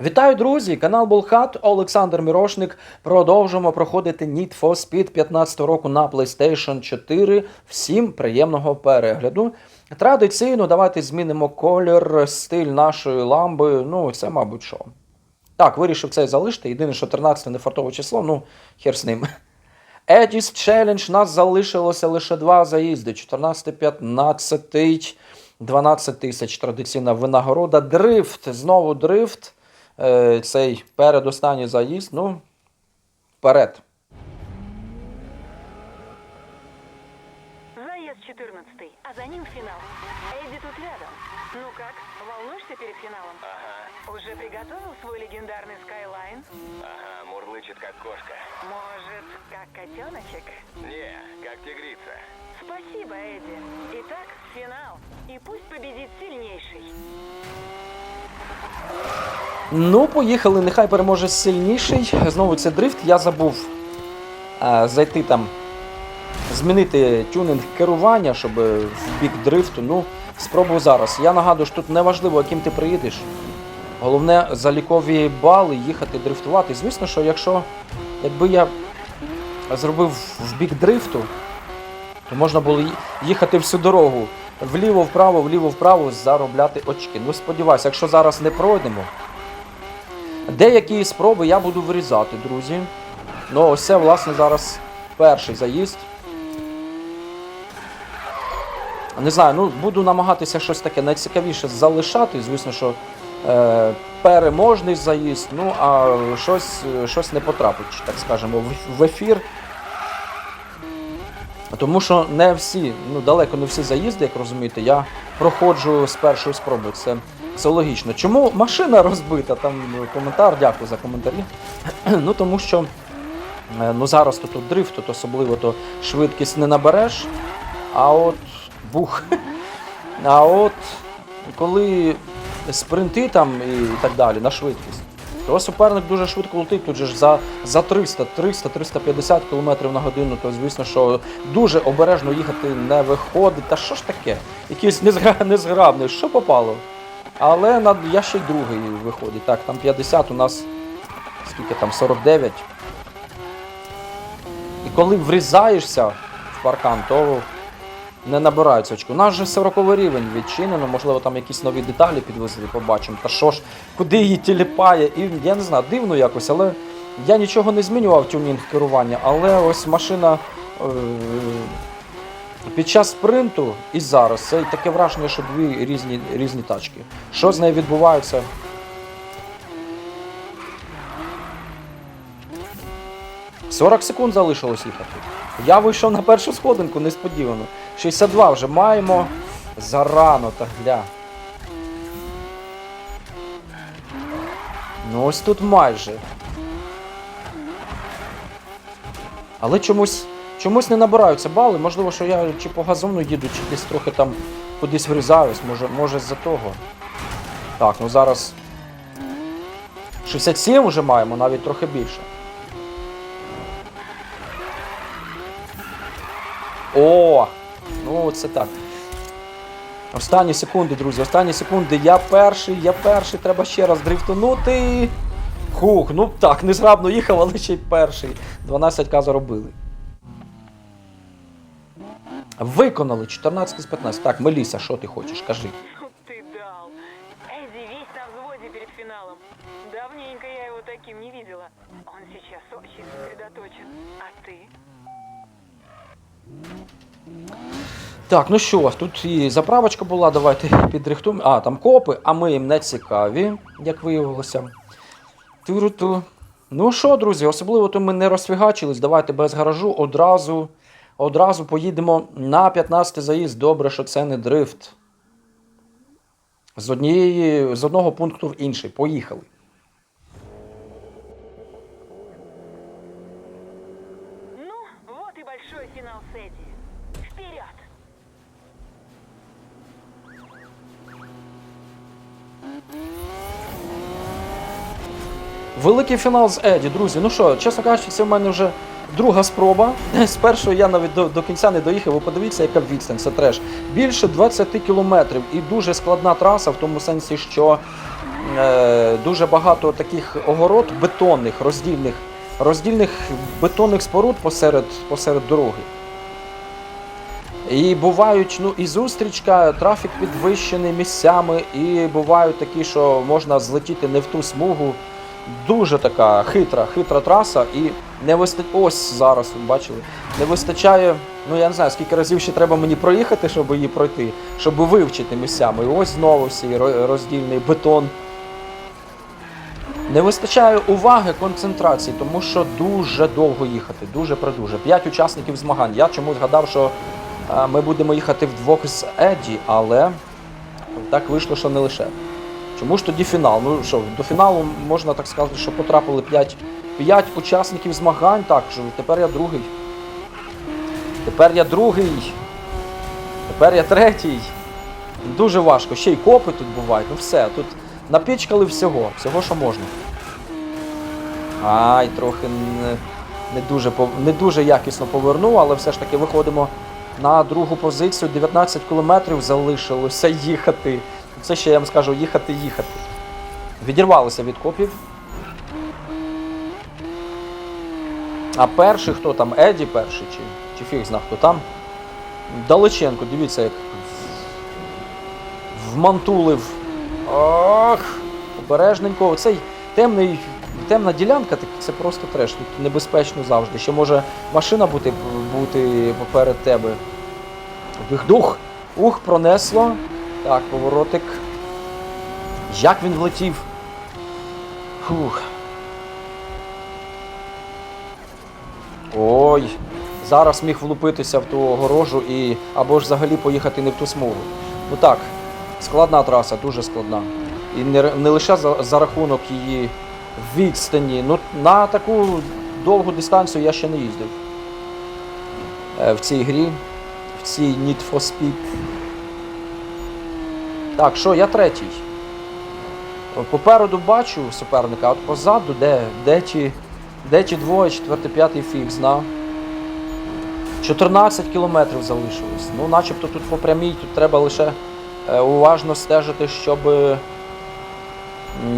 Вітаю, друзі! Канал Булхат, Олександр Мірошник. Продовжуємо проходити Need for Speed 15 року на PlayStation 4. Всім приємного перегляду. Традиційно давайте змінимо колір, стиль нашої ламби. Ну, це, мабуть, що. Так, вирішив це залишити. Єдине, що 13 не фартове число, ну, хер з ним. Едіс Челендж, нас залишилося лише два заїзди: 14, 15, 12 тисяч традиційна винагорода. Дрифт, знову дрифт. Е, Цей передостанній заїзд. Ну, вперед. Заезд 14 а за ним финал. Эдди тут рядом. Ну как, волнуешься перед финалом? Ага, Уже приготовил свой легендарный Skyline? ага, мурлычет как кошка. Может, как котеночек? Не, как тигрица. Спасибо, Эдди. Итак, финал. И пусть победит сильнейший. Ну, поїхали. Нехай переможе сильніший. Знову це дрифт. Я забув е, зайти там, змінити тюнинг керування, щоб в бік дрифту. Ну, спробую зараз. Я нагадую, що тут не важливо, яким ти приїдеш. Головне залікові бали їхати дрифтувати. Звісно, що якщо якби я зробив в бік дрифту, то можна було їхати всю дорогу вліво, вправо, вліво, вправо, заробляти очки. Ну, сподіваюся, якщо зараз не пройдемо. Деякі спроби я буду вирізати, друзі. Ну, ось це, власне, зараз перший заїзд. Не знаю, ну буду намагатися щось таке найцікавіше залишати. Звісно, що е, переможний заїзд, ну а щось, щось не потрапить, так скажемо, в, в ефір. Тому що не всі, ну далеко не всі заїзди, як розумієте, я проходжу з першої спроби. Це, це логічно. Чому машина розбита? Там ну, коментар, дякую за коментарі. ну тому що е, ну, зараз тут, тут дрифт, тут особливо то швидкість не набереш. А от бух. А от коли спринти там і так далі на швидкість, то суперник дуже швидко летить. Тут же ж за, за 300, 300, 350 км на годину, то звісно, що дуже обережно їхати не виходить. Та що ж таке? Якийсь незгра- незграбний, що попало? Але на, я ще й другий виходить. Так, там 50 у нас скільки там 49. І коли врізаєшся в паркан, то не набираються очку. У нас же 40 рівень відчинено, можливо, там якісь нові деталі підвезли, побачимо. Та що ж, куди її тіліпає? І я не знаю, дивно якось, але я нічого не змінював тюнінг керування, але ось машина е- під час спринту і зараз це таке враження, що дві різні, різні тачки. Що з нею відбувається? «40 секунд залишилось їхати. Я вийшов на першу сходинку несподівано. 62 вже маємо. Зарано та гля. Ну ось тут майже. Але чомусь, чомусь не набираються бали. Можливо, що я чи по газону їду, чи десь трохи там кудись врізаюсь. Може, може з-за того. Так, ну зараз 67 вже маємо, навіть трохи більше. О! Ну, це так. Останні секунди, друзі, останні секунди. Я перший, я перший, треба ще раз дрифтунути. Хух, ну так, незграбно їхав, але ще й перший. 12к заробили. Виконали 14 з 15. Так, Меліся, що ти хочеш? Кажи. Так, ну що, тут і заправочка була, давайте підрихтуємо. А, там копи, а ми їм не цікаві, як виявилося. Ну що, друзі, особливо то ми не розфігачились. Давайте без гаражу одразу, одразу поїдемо на 15 заїзд. Добре, що це не дрифт. З, однієї, з одного пункту в інший. Поїхали. Ну, вот и большой финал с Эдди. Вперед! Великий фінал з Еді, друзі. Ну що, чесно кажучи, це в мене вже друга спроба. З першої я навіть до, до кінця не доїхав. Ви подивіться, яка відстань, це треш. Більше 20 кілометрів і дуже складна траса в тому сенсі, що е, дуже багато таких огород бетонних, роздільних, роздільних бетонних споруд посеред, посеред дороги. І бувають ну, і зустрічка, трафік підвищений місцями, і бувають такі, що можна злетіти не в ту смугу. Дуже така хитра, хитра траса, і не вистачає. Ось зараз, бачили, не вистачає. Ну я не знаю, скільки разів ще треба мені проїхати, щоб її пройти, щоб вивчити місцями. І ось знову ро- роздільний бетон. Не вистачає уваги, концентрації, тому що дуже довго їхати, дуже придуже. П'ять учасників змагань. Я чомусь гадав, що е, ми будемо їхати вдвох з Еді, але так вийшло, що не лише. Чому ж тоді фінал? Ну що, до фіналу можна так сказати, що потрапили 5, 5 учасників змагань. Так, що тепер я другий. Тепер я другий. Тепер я третій. Дуже важко. Ще й копи тут бувають. Ну все, тут напічкали всього, всього, що можна. Ай, трохи не, не, дуже, не дуже якісно повернув, але все ж таки виходимо на другу позицію. 19 кілометрів залишилося їхати. Це ще я вам скажу їхати, їхати. Відірвалися від копів. А перший хто там? Еді перший чи, чи фіг зна хто там? Далеченко, дивіться, як вмантулив. Ох! Обережненько. Оцей темний, темна ділянка, так це просто треш. Тут небезпечно завжди. Ще може машина бути, бути поперед тебе. Вдих-дух. Ух, пронесло. Так, поворотик. Як він влетів. Фух. Ой. Зараз міг влупитися в ту огорожу і або ж взагалі поїхати не в ту смугу. Ну так, складна траса, дуже складна. І не, не лише за, за рахунок її відстані. Ну, на таку довгу дистанцію я ще не їздив. Е, в цій грі, в цій Need for Speed. Так, що, я третій. Попереду бачу суперника, а от позаду, де, де ті, де ті двоє, четвертий, п'ятий фіг зна. 14 кілометрів залишилось. Ну, начебто тут по прямій, тут треба лише е, уважно стежити, щоб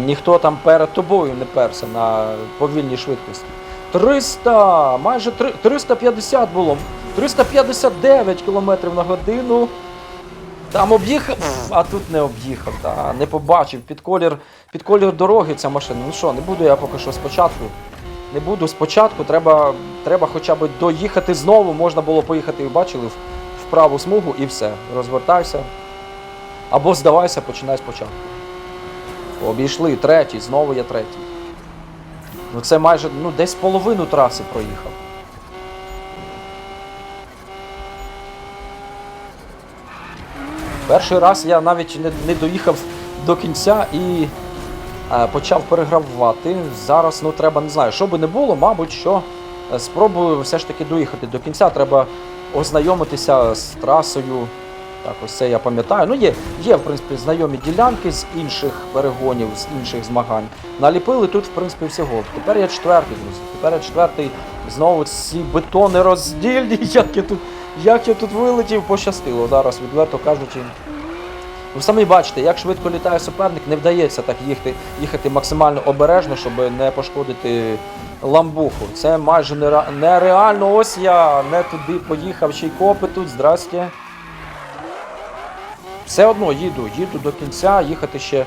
ніхто там перед тобою не перся на повільній швидкості. 300, майже три- 350 було. 359 кілометрів на годину. Там об'їхав, а тут не об'їхав, та, не побачив. Під колір, під колір дороги ця машина. Ну що, не буду я поки що спочатку. Не буду спочатку, треба, треба хоча б доїхати знову. Можна було поїхати, бачили, в, в праву смугу і все. Розвертайся. Або здавайся, починай спочатку. Обійшли третій, знову я третій. Ну це майже ну, десь половину траси проїхав. Перший раз я навіть не, не доїхав до кінця і е, почав перегравати. Зараз ну треба не знаю, що би не було, мабуть, що е, спробую все ж таки доїхати до кінця. Треба ознайомитися з трасою. Так, ось це я пам'ятаю. Ну, є, є, в принципі, знайомі ділянки з інших перегонів, з інших змагань. Наліпили тут, в принципі, всього. Тепер я четвертий, друзі. Тепер я четвертий. Знову ці бетони роздільні. Як я тут, як я тут вилетів, пощастило. Зараз, відверто кажучи. Ви самі бачите, як швидко літає суперник, не вдається так їхати, їхати максимально обережно, щоб не пошкодити ламбуху. Це майже нереально. Ось я не туди поїхав, ще й копи тут, здрасте. Все одно їду, їду до кінця, їхати ще.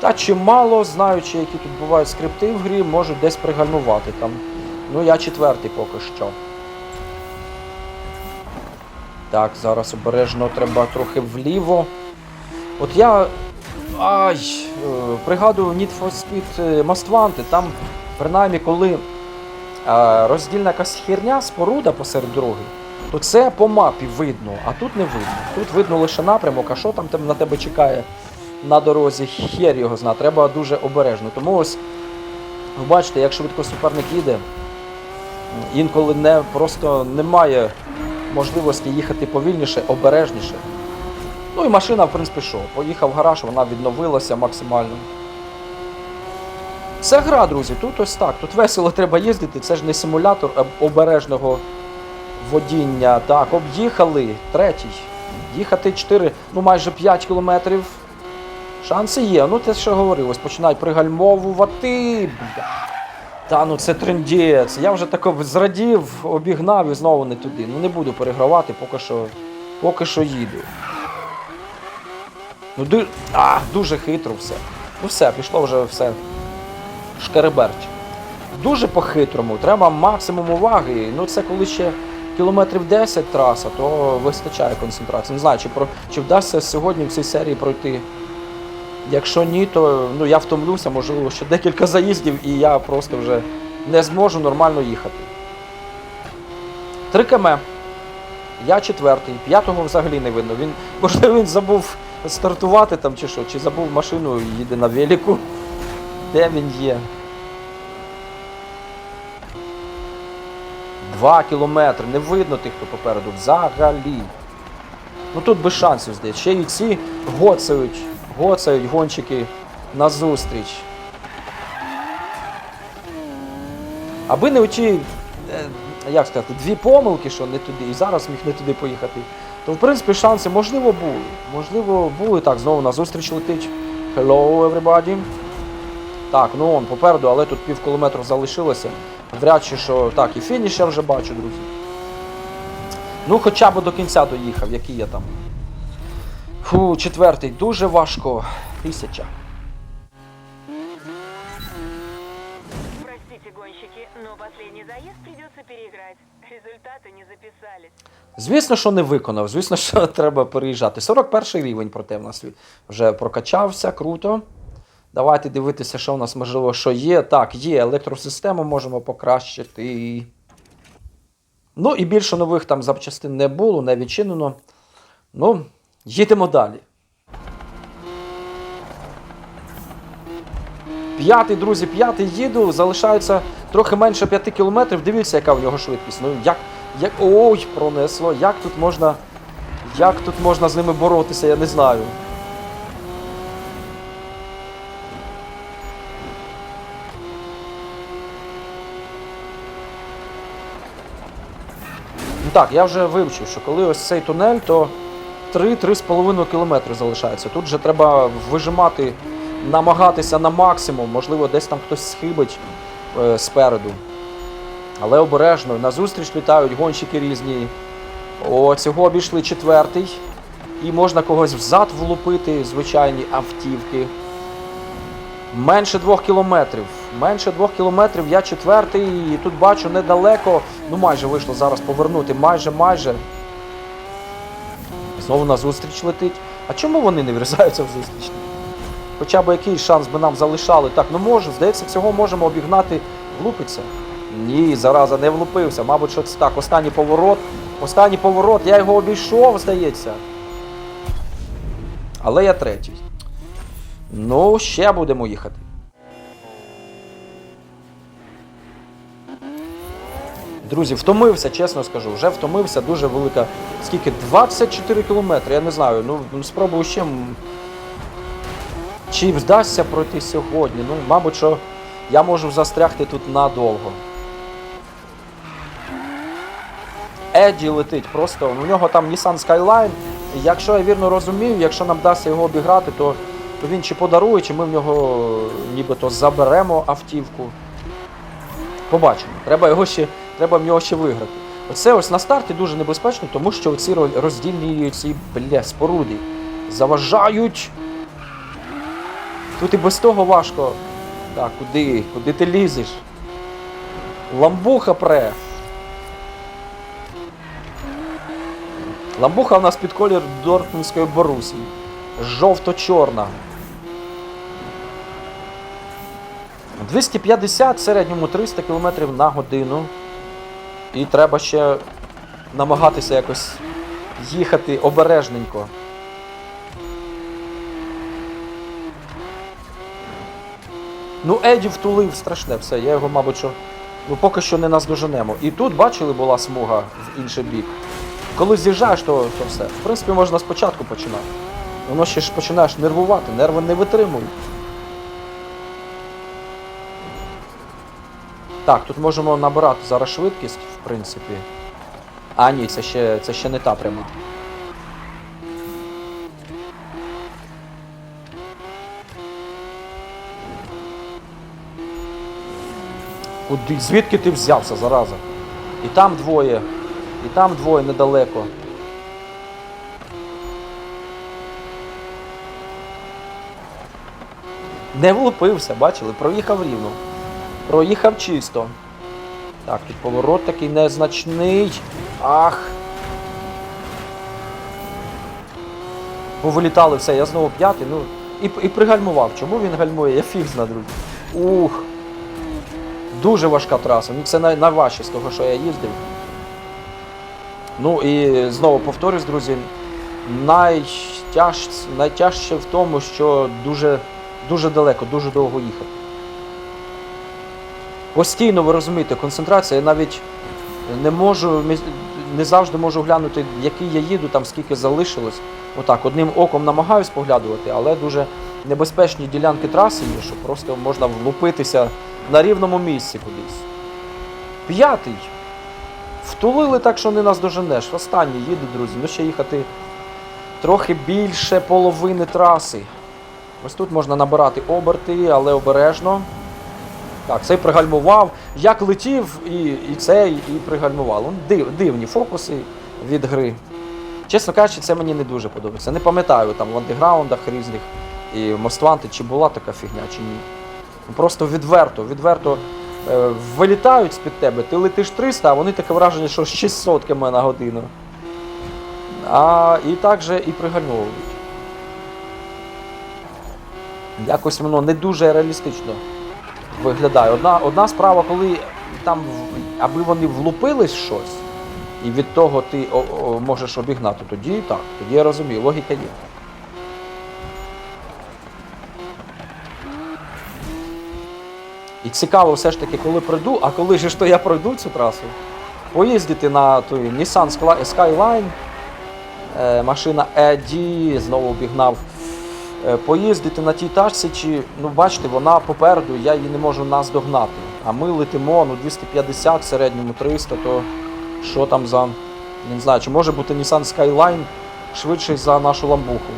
Та чимало, знаючи, які тут бувають скрипти в грі, можу десь пригальмувати там. Ну, я четвертий поки що. Так, зараз обережно треба трохи вліво. От я. Ай, е, пригадую Need for Speed е, Most Wanted, там, принаймні, коли е, роздільна якась херня, споруда посеред дороги, то це по мапі видно, а тут не видно. Тут видно лише напрямок, а що там на тебе чекає на дорозі, хер його зна, треба дуже обережно. Тому ось ви бачите, як швидко суперник їде, інколи не, просто немає можливості їхати повільніше, обережніше. Ну і машина, в принципі, що? Поїхав в гараж, вона відновилася максимально. Це гра, друзі, тут ось так. Тут весело треба їздити, це ж не симулятор обережного водіння. Так, об'їхали. Третій. Їхати 4, ну майже 5 кілометрів. Шанси є. Ну, те, що говорив, ось починають пригальмовувати. Та ну це трендець. Я вже тако зрадів, обігнав і знову не туди. Ну не буду перегравати, поки що, поки що їду. Ну, ду... а, дуже хитро все. Ну все, пішло вже все. Шкереберч. Дуже по-хитрому, треба максимум уваги. Ну це коли ще кілометрів 10 траса, то вистачає концентрації. Не знаю, чи, про... чи вдасться сьогодні в цій серії пройти. Якщо ні, то ну, я втомлюся, можливо, ще декілька заїздів, і я просто вже не зможу нормально їхати. 3 км. Я четвертий, п'ятого взагалі не видно. Він, можливо, він забув стартувати там чи що, чи забув машину і їде на велику. Де він є? Два кілометри. Не видно тих, хто попереду. Взагалі. Ну тут без шансів здається. Ще й ці гоцають, гоцають гонщики назустріч. Аби не оті, е, як сказати, дві помилки, що не туди, і зараз міг не туди поїхати, то в принципі шанси можливо були. Можливо, були. Так, знову назустріч летить. Hello, everybody. Так, ну он попереду, але тут пів кілометру залишилося. Вряд чи що. Так, і фініш я вже бачу, друзі. Ну, хоча б до кінця доїхав, який я там. Фу, четвертий, дуже важко. Тисяча. Простите, гонщики, но последний заезд придется переиграть. Результаты не записались. Звісно, що не виконав, звісно, що треба переїжджати. 41 рівень, проте в нас вже прокачався, круто. Давайте дивитися, що в нас можливо, що є. Так, є електросистему, можемо покращити. Ну і більше нових там запчастин не було, не відчинено. Ну, їдемо далі. П'ятий, друзі, п'ятий їду, залишається трохи менше 5 кілометрів. Дивіться, яка в нього швидкість. Ну, як, як. Ой, пронесло. Як тут можна. Як тут можна з ними боротися, я не знаю. Так, я вже вивчив, що коли ось цей тунель, то 3-3,5 кілометри залишається. Тут вже треба вижимати, намагатися на максимум, можливо, десь там хтось схибить е, спереду. Але обережно, назустріч літають гонщики різні. О, цього обійшли четвертий. І можна когось взад влупити, звичайні автівки. Менше двох кілометрів. Менше двох кілометрів, я четвертий, і тут бачу недалеко. Ну майже вийшло зараз повернути. Майже, майже. Знову на зустріч летить. А чому вони не врізаються в зустріч? Хоча б якийсь шанс би нам залишали. Так, ну може, здається, цього можемо обігнати. Влупиться? Ні, зараза, не влупився. Мабуть, що це так. Останній поворот. Останній поворот, я його обійшов, здається. Але я третій. Ну, ще будемо їхати. Друзі, втомився, чесно скажу. Вже втомився дуже велика. Скільки? 24 кілометри. Я не знаю. Ну, ну, спробую ще. Чи вдасться пройти сьогодні? Ну, мабуть, що я можу застрягти тут надовго. Еді летить просто. У нього там Nissan Skyline. Якщо я вірно розумію, якщо нам вдасться його обіграти, то він чи подарує, чи ми в нього нібито заберемо автівку. Побачимо. Треба його ще, треба в нього ще виграти. Оце ось на старті дуже небезпечно, тому що ці роздільні ці бля, споруди заважають. Тут і без того важко. Так, куди? Куди ти лізеш? Ламбуха пре. Ламбуха у нас під колір Дортмундської Борусії. Жовто-чорна. 250 в середньому 300 км на годину. І треба ще намагатися якось їхати обережненько. Ну, Еді втулив страшне все. Я його, мабуть, що ну, поки що не наздоженемо. І тут, бачили, була смуга в інший бік. Коли з'їжджаєш, то, то все. В принципі, можна спочатку починати. Воно ще ж починаєш нервувати, нерви не витримують. Так, тут можемо набирати зараз швидкість, в принципі. А, ні, це ще це ще не та пряма. Куди? Звідки ти взявся, зараза? І там двоє, і там двоє недалеко. Не влупився, бачили, проїхав рівно. Проїхав чисто. Так, тут поворот такий незначний. Ах. Повилітали все, я знову п'ятий, ну. І, і пригальмував. Чому він гальмує? Я фіг зна, друзі. Ух. Дуже важка траса. Ну це найважче з того, що я їздив. Ну і знову повторюсь, друзі, найтяж, найтяжче в тому, що дуже, дуже далеко, дуже довго їхати. Постійно ви розумієте, концентрація, я навіть не можу, не завжди можу глянути, який я їду, там скільки залишилось. Отак, одним оком намагаюсь поглядувати, але дуже небезпечні ділянки траси є, що просто можна влупитися на рівному місці кудись. П'ятий. Втулили так, що не нас доженеш. Останній їду, друзі. Ну ще їхати трохи більше половини траси. Ось тут можна набирати оберти, але обережно. Так, цей пригальмував. Як летів, і, і цей, і пригальмував. Ну, Див, дивні фокуси від гри. Чесно кажучи, це мені не дуже подобається. Не пам'ятаю там в андеграундах різних і в Wanted, чи була така фігня, чи ні. Ну, Просто відверто, відверто е, вилітають з-під тебе, ти летиш 300, а вони таке враження, що 600 км на годину. А і так же і пригальмовують. Якось воно не дуже реалістично виглядає. Одна, одна справа, коли там, аби вони влупились щось, і від того ти о, о, можеш обігнати, тоді так, тоді я розумію, логіка є. І цікаво все ж таки, коли пройду, а коли ж то я пройду цю трасу, поїздити на той Nissan Skyline, е, машина ED, знову обігнав. Е, Поїздити на тій тачці, чи, ну бачите, вона попереду, я її не можу наздогнати. А ми летимо ну, 250, в середньому 300, то що там за. Не знаю, чи може бути Nissan Skyline швидший за нашу ламбуху.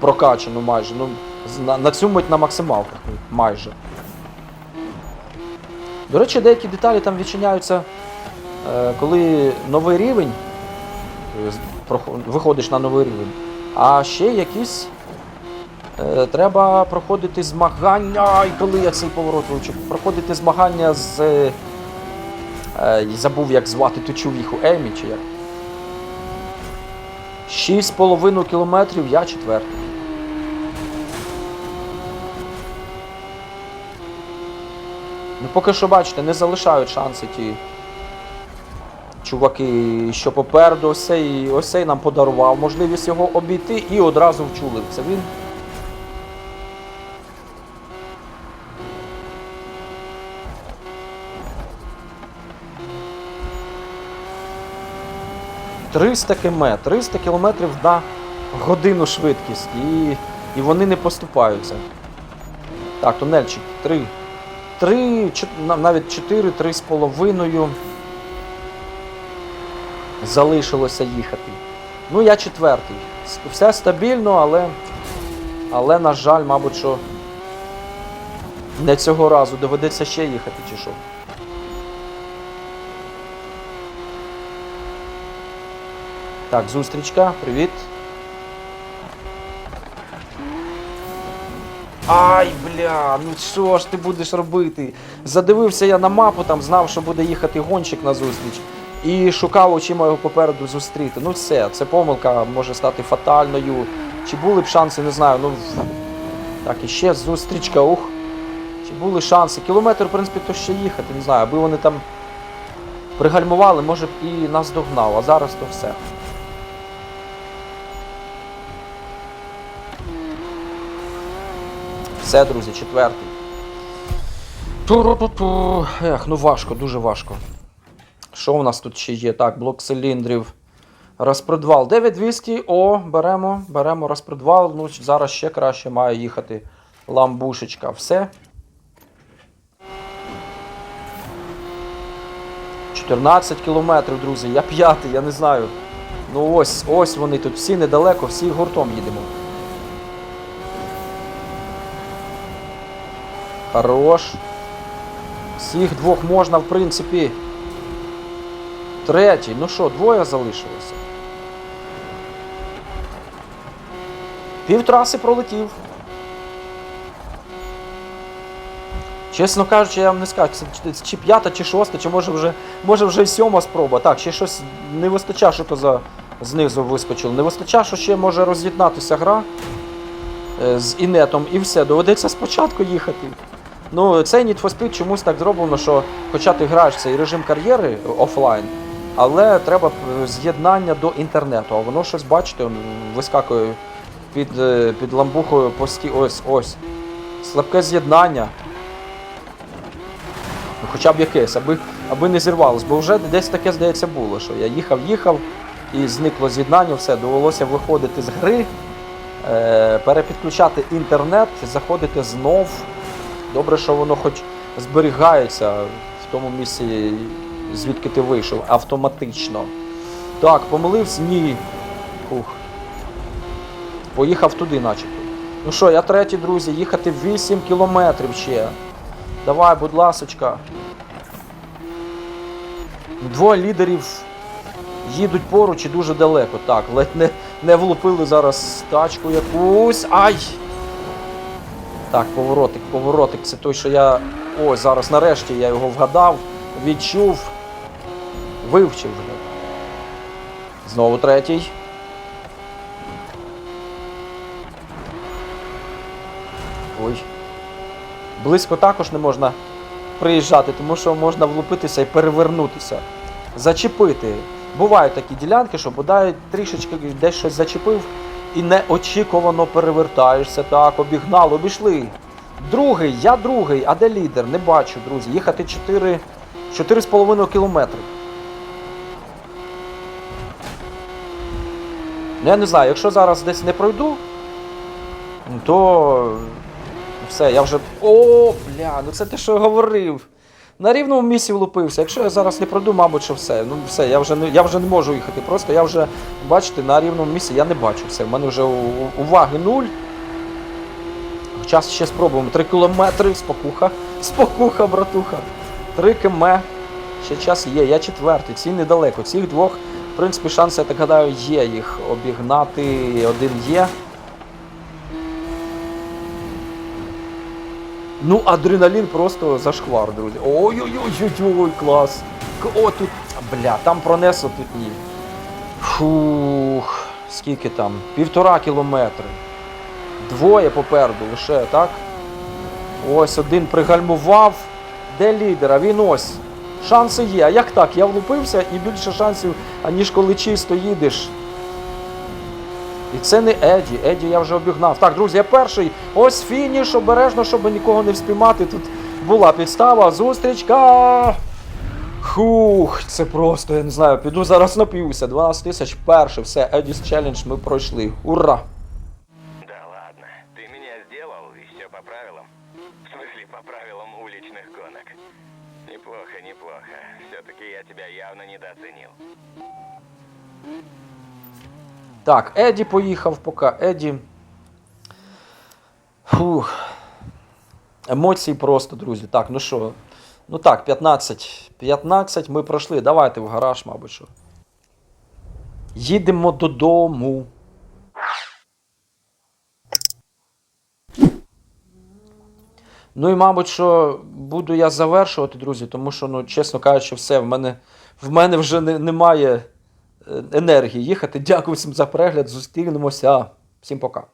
Прокачану майже. Ну, на, на цю мить на максималках майже. До речі, деякі деталі там відчиняються, е, коли новий рівень, е, виходиш на новий рівень. А ще якісь е, треба проходити змагання. Ай, коли я цей поворот вивчив, проходити змагання з. Е, забув, як звати ту чувіху Емі чи як. 6,5 кілометрів, я четвертий. Ну, поки що, бачите, не залишають шанси ті чуваки, що попереду ось цей нам подарував можливість його обійти і одразу вчулив. Це він. «300 км, 300 кілометрів на годину швидкість. І, і вони не поступаються. Так, тунельчик 3. 3, навіть 4, 3 з половиною залишилося їхати. Ну, я четвертий. Все стабільно, але, але, на жаль, мабуть, що не цього разу доведеться ще їхати, чи що. Так, зустрічка, привіт. Ай, бля, ну що ж ти будеш робити? Задивився я на мапу, там знав, що буде їхати гонщик на зустріч. І шукав очима його попереду зустріти. Ну все, це помилка може стати фатальною. Чи були б шанси, не знаю. Ну так, і ще зустрічка, ух. Чи були шанси? Кілометр, в принципі, то ще їхати, не знаю, аби вони там пригальмували, може б і нас догнав, а зараз то все. Все, друзі, четвертий. Ех, ну важко, дуже важко. Що у нас тут ще є? Так, блок циліндрів. Розпредвал. 9200. О, беремо, беремо розпредвал. Ну, зараз ще краще має їхати ламбушечка. Все. 14 кілометрів, друзі. Я п'ятий, я не знаю. Ну ось, ось вони тут всі недалеко, всі гуртом їдемо. Хорош. Всіх двох можна, в принципі. Третій. Ну що, двоє залишилося. Пів траси пролетів. Чесно кажучи, я вам не скажу, чи- п'ята, чи шоста, чи може вже, може вже сьома спроба. Так, ще щось не вистачає, що то за знизу вискочило. Не вистачає, що ще може роз'єднатися гра е, з інетом, і все, доведеться спочатку їхати. Ну, цей Need for Speed чомусь так зроблено, що хоча ти граєш цей режим кар'єри офлайн, але треба е, з'єднання до інтернету. А воно щось, бачите, вискакує під, е, під ламбухою пості. Ось ось. Слабке з'єднання. Ну, хоча б якесь, аби, аби не зірвалось, бо вже десь таке, здається, було, що я їхав, їхав і зникло з'єднання, все, довелося виходити з гри, е, перепідключати інтернет, заходити знов. Добре, що воно хоч зберігається в тому місці, звідки ти вийшов, автоматично. Так, помилився? Ні. Ух. Поїхав туди, начебто. Ну що, я третій, друзі, їхати 8 кілометрів ще. Давай, будь ласочка. Двоє лідерів їдуть поруч і дуже далеко. Так, ледь не, не влупили зараз тачку якусь. Ай! Так, поворотик, поворотик. Це той, що я. Ось, зараз нарешті я його вгадав, відчув, вивчив вже. Знову третій. Ой. Близько також не можна приїжджати, тому що можна влупитися і перевернутися. Зачепити. Бувають такі ділянки, що бодай трішечки десь щось зачепив і неочікувано перевертаєшся. Так, обігнали, обійшли. Другий, я другий, а де лідер? Не бачу, друзі. Їхати 4, 4,5 кілометри. Ну, я не знаю, якщо зараз десь не пройду, то все, я вже. О, бля, ну це те, що я говорив. На рівному місці влупився. Якщо я зараз не пройду, мабуть, що все. Ну все, я вже не, я вже не можу їхати. Просто я вже, бачите, на рівному місці я не бачу все. У мене вже уваги нуль. Час ще спробуємо. Три кілометри, спокуха. Спокуха, братуха. Три км. Ще час є. Я четвертий. Ці недалеко. Цих двох, принципі, шанси, я так гадаю, є їх обігнати. Один є. Ну, адреналін просто зашквар, друзі. Ой-ой-ой, клас. О, тут. Бля, там пронесло, тут ні. Фух, скільки там? Півтора кілометри. Двоє попереду лише, так? Ось один пригальмував. Де лідер? А він ось. Шанси є. А як так? Я влупився і більше шансів, аніж коли чисто їдеш. І це не Еді. Еді я вже обігнав. Так, друзі, я перший. Ось фініш, обережно, щоб нікого не вспіймати. Тут була підстава. Зустрічка. Хух, це просто, я не знаю, піду зараз нап'юся. 12 тисяч перший, все, Едіс челендж ми пройшли. Ура! Явно недооценил. Так, Еді поїхав поки. Еді. Фух. Емоції просто, друзі. Так, ну що? Ну так, 15. 15 ми пройшли. Давайте в гараж, мабуть. що. Їдемо додому. Ну і, мабуть, що буду я завершувати, друзі, тому що, ну, чесно кажучи, все, в мене, в мене вже не, немає е, енергії їхати. Дякую всім за перегляд. Зустрінемося. Всім пока.